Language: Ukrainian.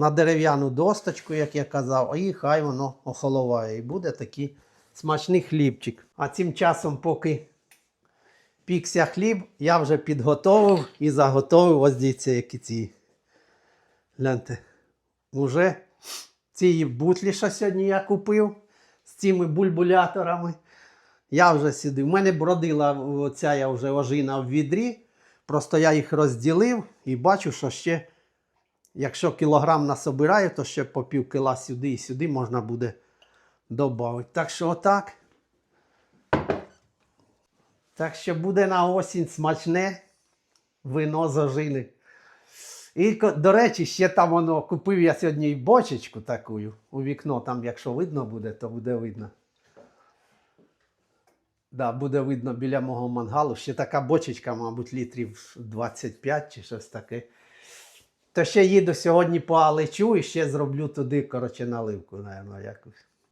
на дерев'яну досточку, як я казав, і хай воно охоловає. І буде такий смачний хлібчик. А цим часом, поки пікся хліб, я вже підготовив і заготовив ось дивіться, які ці. Гляньте. Уже ці бутлі, що сьогодні я купив з цими бульбуляторами. Я вже сюди. У мене бродила оця я вже ожина в відрі. Просто я їх розділив і бачу, що ще, якщо кілограм насобираю, то ще по пів кіла сюди і сюди можна буде додати. Так що отак. Так що буде на осінь смачне вино з ожини. І, до речі, ще там воно купив я сьогодні і бочечку таку у вікно. Там, якщо видно буде, то буде видно. Да, буде видно біля мого мангалу. Ще така бочечка, мабуть, літрів 25 чи щось таке. То ще їду сьогодні по Алечу і ще зроблю туди, коротше, наливку, напевно, якусь.